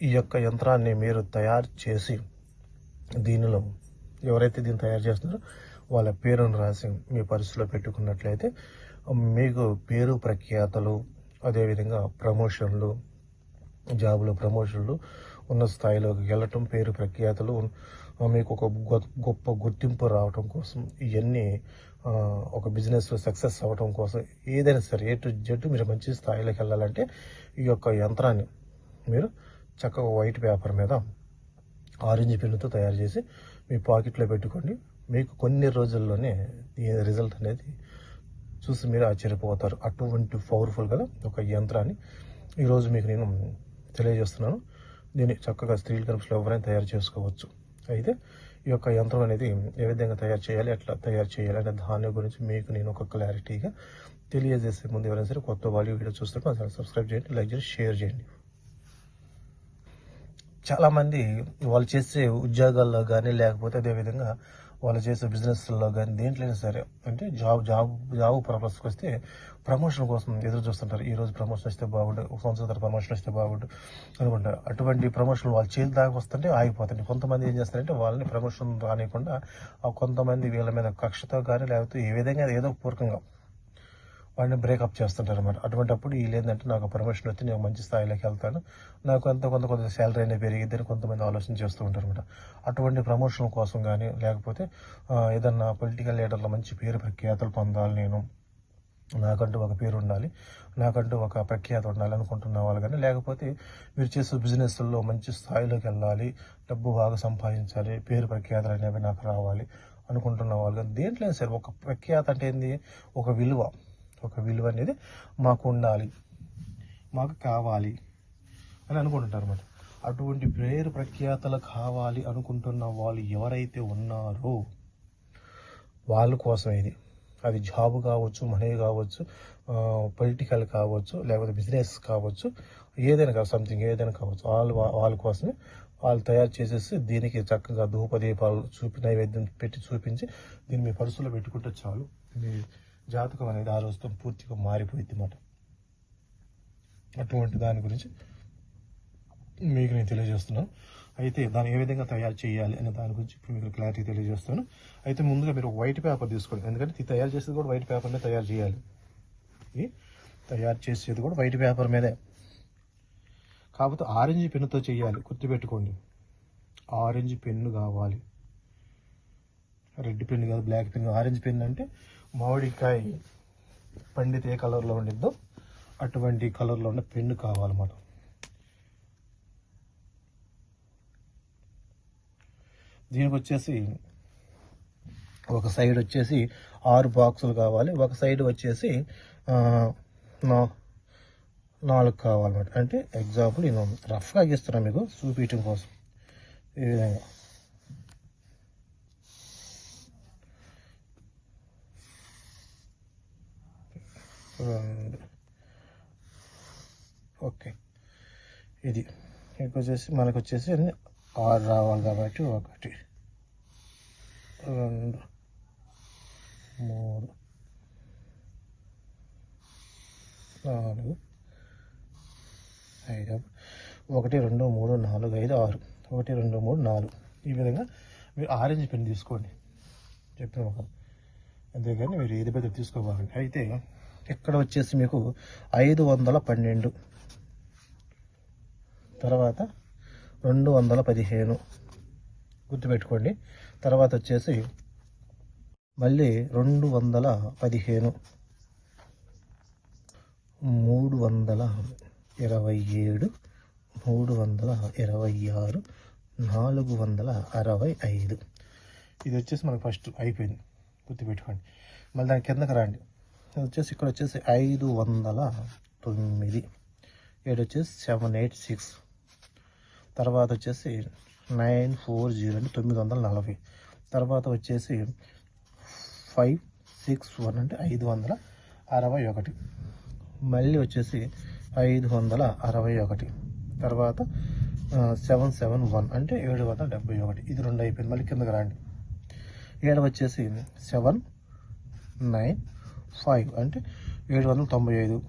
ఈ యొక్క యంత్రాన్ని మీరు తయారు చేసి దీనిలో ఎవరైతే దీన్ని తయారు చేస్తున్నారో వాళ్ళ పేరును రాసి మీ పరిస్థితిలో పెట్టుకున్నట్లయితే మీకు పేరు ప్రఖ్యాతలు అదేవిధంగా ప్రమోషన్లు జాబులు ప్రమోషన్లు ఉన్న స్థాయిలోకి వెళ్ళటం పేరు ప్రఖ్యాతలు మీకు ఒక గొప్ప గుర్తింపు రావటం కోసం ఇవన్నీ ఒక బిజినెస్ సక్సెస్ అవ్వటం కోసం ఏదైనా సరే ఏ టు జెడ్ మీరు మంచి స్థాయిలోకి వెళ్ళాలంటే ఈ యొక్క యంత్రాన్ని మీరు చక్కగా వైట్ పేపర్ మీద ఆరెంజ్ పెన్నుతో తయారు చేసి మీ పాకెట్లో పెట్టుకోండి. మీకు కొన్ని రోజుల్లోనే ఈ రిజల్ట్ అనేది చూసి మీరు ఆశ్చర్యపోతారు. అటువంటి పవర్ఫుల్ గల ఒక యంత్రాన్ని ఈరోజు మీకు నేను తెలియజేస్తున్నాను. దీన్ని చక్కగా స్త్రీల కనుపులో ఎవరైనా తయారు చేసుకోవచ్చు. అయితే ఈ యొక్క యంత్రం అనేది ఏ విధంగా తయారు చేయాలి ఎట్లా తయారు చేయాలి అనే దాని గురించి మీకు నేను ఒక క్లారిటీగా తెలియజేసే ముందు ఎవరైనా సరే కొత్త వాళ్ళు వీడియో చూస్తుంటే సబ్స్క్రైబ్ చేయండి లైక్ చేయండి షేర్ చేయండి. చాలా మంది వాళ్ళు చేసే ఉద్యోగాల్లో కానీ లేకపోతే అదేవిధంగా వాళ్ళు చేసే బిజినెస్లో కానీ దేంట్లోనే సరే అంటే జాబ్ జాబ్ జాబ్ పర్పస్కి వస్తే ప్రమోషన్ కోసం ఎదురు చూస్తుంటారు. ఈ రోజు ప్రమోషన్ వస్తే బాగుండు ఒక సంవత్సరం తర్వాత ప్రమోషన్ వస్తే బాగుండు అనుకుంటారు. అటువంటి ప్రమోషన్ వాళ్ళు చేతి దాకా వస్తుంటే ఆగిపోతుంది కొంతమంది ఏం చేస్తారంటే వాళ్ళని ప్రమోషన్ రానియకుండా కొంతమంది వీళ్ళ మీద కక్షతో కానీ లేకపోతే ఏ విధంగా ఏదో పూర్వకంగా వాడిని బ్రేకప్ చేస్తుంటారు అనమాట అటువంటిప్పుడు వీళ్ళు ఏంటంటే నాకు ప్రమోషన్ వచ్చి నేను మంచి స్థాయిలోకి వెళ్తాను. నాకు ఎంత కొంత కొంత శాలరీ అనేది పెరిగిద్దని కొంతమంది ఆలోచన చేస్తూ ఉంటారు అనమాట అటువంటి ప్రమోషన్ కోసం కానీ లేకపోతే ఏదన్నా పొలిటికల్ లీడర్ల మంచి పేరు ప్రఖ్యాతలు పొందాలి నేను. నాకంటూ ఒక పేరు ఉండాలి. నాకంటూ ఒక ప్రఖ్యాత ఉండాలి అనుకుంటున్న వాళ్ళు కానీ లేకపోతే మీరు చేసే బిజినెస్లో మంచి స్థాయిలోకి వెళ్ళాలి. డబ్బు బాగా సంపాదించాలి. పేరు ప్రఖ్యాతలు అనేవి నాకు రావాలి అనుకుంటున్న వాళ్ళు కానీ దేంట్లో సరే ఒక ప్రఖ్యాత అంటే ఏంది? ఒక విలువ. ఒక విలువ అనేది మాకు ఉండాలి. మాకు కావాలి అని అనుకుంటుంటారు అనమాట అటువంటి పేరు ప్రఖ్యాతలు కావాలి అనుకుంటున్న వాళ్ళు ఎవరైతే ఉన్నారో వాళ్ళ కోసం ఇది. అది జాబ్ కావచ్చు మనీ కావచ్చు పొలిటికల్ కావచ్చు లేకపోతే బిజినెస్ కావచ్చు ఏదైనా కావచ్చు సంథింగ్ ఏదైనా కావచ్చు వాళ్ళు వాళ్ళ కోసమే వాళ్ళు తయారు చేసేసి దీనికి చక్కగా ధూపదీపాలు చూపి నైవేద్యం పెట్టి చూపించి దీన్ని మీ పర్సులో పెట్టుకుంటే చాలు. మీ జాతకం అనేది ఆ రోజుతో పూర్తిగా మారిపోయింది అన్నమాట. అటువంటి దాని గురించి మీకు నేను తెలియజేస్తున్నాను. అయితే దాన్ని ఏ విధంగా తయారు చేయాలి అనే దాని గురించి ఇప్పుడు మీకు క్లారిటీ తెలియజేస్తాను అయితే ముందుగా మీరు వైట్ పేపర్ తీసుకోండి. ఎందుకంటే ఇది తయారు చేసేది కూడా వైట్ పేపర్నే తయారు చేయాలి. ఇది తయారు చేసేది కూడా వైట్ పేపర్ మీదే. కాకపోతే ఆరెంజ్ పెన్నుతో చేయాలి. గుర్తుపెట్టుకోండి. ఆరెంజ్ పెన్ను కావాలి. రెడ్ పెన్ కాదు బ్లాక్ పెన్ ఆరెంజ్ పెన్ అంటే మామిడికాయ పండితే ఏ కలర్లో ఉండిద్దో అటువంటి కలర్లో ఉన్న పెన్ను కావాలన్నమాట. దీనికి వచ్చేసి ఒక సైడ్ వచ్చేసి ఆరు బాక్సులు కావాలి. ఒక సైడ్ వచ్చేసి నా- నాలుగు కావాలన్నమాట. అంటే ఎగ్జాంపుల్ నేను రఫ్గా గీస్తున్నాను మీకు చూపించడం కోసం. ఈ విధంగా. ఓకే. ఇది ఇక్కడ వచ్చేసి మనకు వచ్చేసి అన్ని ఆరు రావాలి కాబట్టి ఒకటి. రెండు మూడు నాలుగు ఐదు ఒకటి రెండు మూడు నాలుగు ఐదు ఆరు. ఒకటి రెండు మూడు నాలుగు. ఈ విధంగా మీరు ఆరెంజ్ పెన్ తీసుకోండి. చెప్పిన ఒక అంతేగాని మీరు ఏది పెద్ద తీసుకోవాలి. అయితే ఇక్కడ వచ్చేసి మీకు ఐదు వందల పన్నెండు. తర్వాత రెండు వందల పదిహేను. గుర్తుపెట్టుకోండి. తర్వాత వచ్చేసి మళ్ళీ రెండు వందల పదిహేను. మూడు వందల ఇరవై ఏడు. మూడు వందల ఇరవై ఆరు. నాలుగు వందల అరవై ఐదు. ఇది వచ్చేసి మనకు ఫస్ట్ అయిపోయింది. గుర్తుపెట్టుకోండి. మళ్ళీ దాని కిందకి రండి. ఇది వచ్చేసి ఇక్కడ వచ్చేసి ఐదు వందల తొమ్మిది. ఏడు వచ్చేసి సెవెన్ ఎయిట్ సిక్స్ తర్వాత వచ్చేసి నైన్ ఫోర్ జీరో అంటే తొమ్మిది వందల నలభై. తర్వాత వచ్చేసి ఫైవ్ సిక్స్ వన్ అంటే ఐదు వందల అరవై ఒకటి. మళ్ళీ వచ్చేసి ఐదు వందల అరవై ఒకటి. తర్వాత సెవెన్ సెవెన్ వన్ అంటే ఏడు వందల డెబ్బై ఒకటి. ఇది రెండు అయిపోయింది. మళ్ళీ కిందకి రండి. ఏడు వచ్చేసి సెవెన్ నైన్ ఫైవ్ అంటే ఏడు వందల తొంభై ఐదు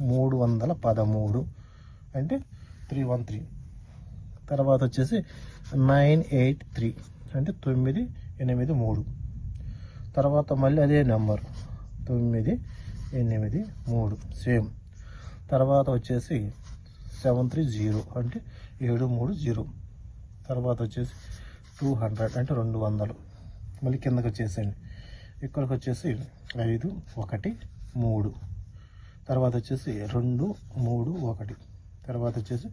మూడు వందల పదమూడు అంటే త్రీ వన్ త్రీ. తర్వాత వచ్చేసి నైన్ ఎయిట్ త్రీ అంటే తొమ్మిది ఎనిమిది మూడు. తర్వాత మళ్ళీ అదే నెంబర్ తొమ్మిది ఎనిమిది మూడు సేమ్. తర్వాత వచ్చేసి సెవెన్ త్రీ జీరో అంటే ఏడు మూడు జీరో. తర్వాత వచ్చేసి టూ హండ్రెడ్ అంటే రెండు వందలు. మళ్ళీ కిందకి వచ్చేసేయండి. ఇక్కడికి వచ్చేసి ఐదు ఒకటి మూడు. తర్వాత వచ్చేసి రెండు మూడు ఒకటి. తర్వాత వచ్చేసి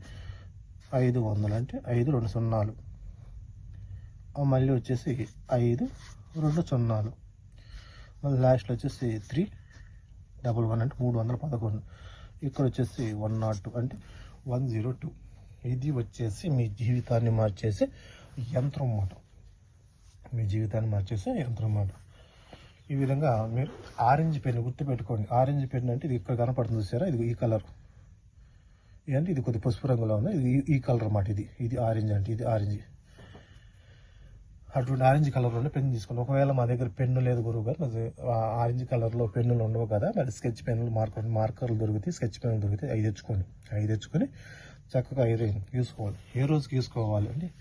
ఐదు వందలు అంటే ఐదు రెండు సున్నాలు. మళ్ళీ వచ్చేసి ఐదు రెండు సున్నాలు. మళ్ళీ లాస్ట్లో వచ్చేసి త్రీ డబల్ వన్ అంటే మూడు వందల పదకొండు. ఇక్కడ వచ్చేసి వన్ నాట్ టూ అంటే వన్ జీరో టూ. ఇది వచ్చేసి మీ జీవితాన్ని మార్చేసే యంత్రం అన్నమాట మీ జీవితాన్ని మార్చేసే యంత్రం మాట. ఈ విధంగా మీరు ఆరెంజ్ పెన్ గుర్తుపెట్టుకోండి. ఆరెంజ్ పెన్ అంటే ఇది ఇక్కడ కనపడుతుంది చూసారా? ఇది ఈ కలర్. అంటే ఇది కొద్ది పసుపు రంగులో ఉంది. ఇది ఈ- కలర్ అన్నమాట ఇది. ఇది ఆరెంజ్ అంటే ఇది ఆరెంజ్. అటువంటి ఆరెంజ్ కలర్లోనే పెన్ తీసుకోండి. ఒకవేళ మా దగ్గర పెన్ను లేదు గురువు గారు మరి ఆరెంజ్ కలర్లో పెన్నులు ఉండవు కదా మరి స్కెచ్ పెన్నులు మార్కర్ మార్కర్లు దొరికితే స్కెచ్ పెన్నులు దొరికితే అవి తెచ్చుకోండి. అవి తెచ్చుకొని చక్కగా ఐదు గీసుకోవాలి ఏ రోజుకి గీసుకోవాలి అంటే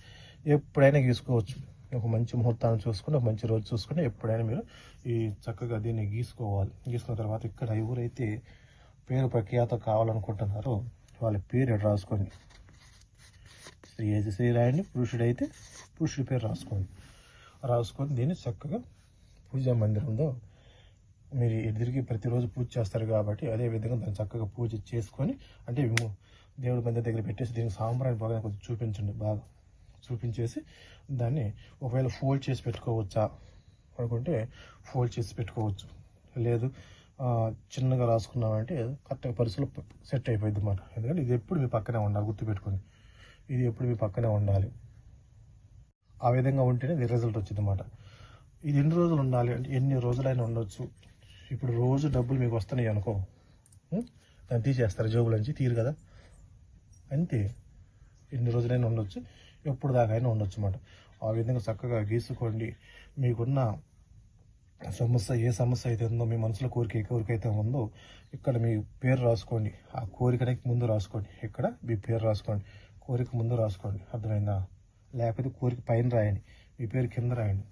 ఎప్పుడైనా గీసుకోవచ్చు ఒక మంచి ముహూర్తాన్ని చూసుకుని ఒక మంచి రోజు చూసుకుని ఎప్పుడైనా మీరు ఈ చక్కగా దీన్ని గీసుకోవాలి. గీసుకున్న తర్వాత ఇక్కడ ఎవరైతే పేరు ప్రఖ్యాత కావాలనుకుంటున్నారో వాళ్ళ పేరు ఇక్కడ రాసుకోండి. స్త్రీ అయితే స్త్రీ రాయండి పురుషుడైతే పురుషుడి పేరు రాసుకోండి. రాసుకొని దీన్ని చక్కగా పూజా మందిరంలో మీరు ఎదురికి ప్రతిరోజు పూజ చేస్తారు కాబట్టి అదే విధంగా దాన్ని చక్కగా పూజ చేసుకొని అంటే దేవుడి మందిరం దగ్గర పెట్టేసి దీనికి సాంబ్రాన్ని బాగా కొంచెం చూపించండి బాగా. చూపించేసి దాన్ని ఒకవేళ ఫోల్డ్ చేసి పెట్టుకోవచ్చా అనుకుంటే ఫోల్డ్ చేసి పెట్టుకోవచ్చు. లేదు చిన్నగా రాసుకున్నామంటే కరెక్ట్గా పరిస్థితులు సెట్ అయిపోయింది అన్నమాట. ఎందుకంటే ఇది ఎప్పుడు మీ పక్కనే ఉండాలి గుర్తుపెట్టుకోండి. ఇది ఎప్పుడు మీ పక్కనే ఉండాలి. ఆ విధంగా ఉంటేనే ఇది రిజల్ట్ వచ్చింది అనమాట ఇది ఎన్ని రోజులు ఉండాలి? అంటే ఎన్ని రోజులైనా ఉండొచ్చు. ఇప్పుడు రోజు డబ్బులు మీకు వస్తున్నాయి అనుకో దాన్ని తీసేస్తారు జేబులోంచి తీరు కదా. అంతే. ఎన్ని రోజులైనా ఉండొచ్చు. ఎప్పుడు దాకా అయినా ఉండొచ్చు అన్నమాట ఆ విధంగా చక్కగా గీసుకోండి. మీకున్న సమస్య ఏ సమస్య అయితే ఉందో మీ మనసులో కోరిక ఏ కోరిక అయితే ఉందో ఇక్కడ మీ పేరు రాసుకోండి. ఆ కోరికనికి ముందు రాసుకోండి. ఇక్కడ మీ పేరు రాసుకోండి. కోరిక ముందు రాసుకోండి. అర్థమైందా? లేకపోతే కోరిక పైన రాయండి. మీ పేరు కింద రాయండి.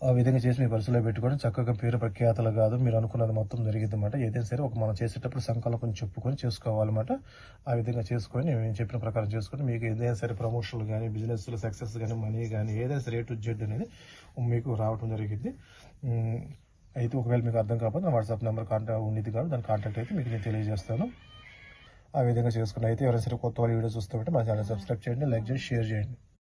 ఆ విధంగా చేసి మీ పరిస్థితిలో పెట్టుకొని చక్కగా పేరు ప్రఖ్యాతలు కాదు. మీరు అనుకున్నది మొత్తం జరిగింది అనమాట ఏదైనా సరే ఒక మనం చేసేటప్పుడు సంకల్పం చెప్పుకొని చేసుకోవాలన్నమాట. ఆ విధంగా చేసుకొని మేము చెప్పిన ప్రకారం చేసుకొని మీకు ఏదైనా సరే ప్రమోషన్లు కానీ బిజినెస్లో సక్సెస్ కానీ మనీ కానీ ఏదైనా సరే టు జెడ్ అనేది మీకు రావడం జరిగింది. అయితే ఒకవేళ మీకు అర్థం కాకపోతే నా వాట్సాప్ నెంబర్ కాంటాక్ట్ ఉండేది కాదు. దాని కాంటాక్ట్ అయితే మీకు నేను తెలియజేస్తాను. ఆ విధంగా చేసుకుని అయితే ఎవరైనా సరే కొత్త వాళ్ళు వీడియో చూస్తుంటే మా ఛానల్ సబ్స్క్రైబ్ చేయండి లైక్ చేసి షేర్ చేయండి.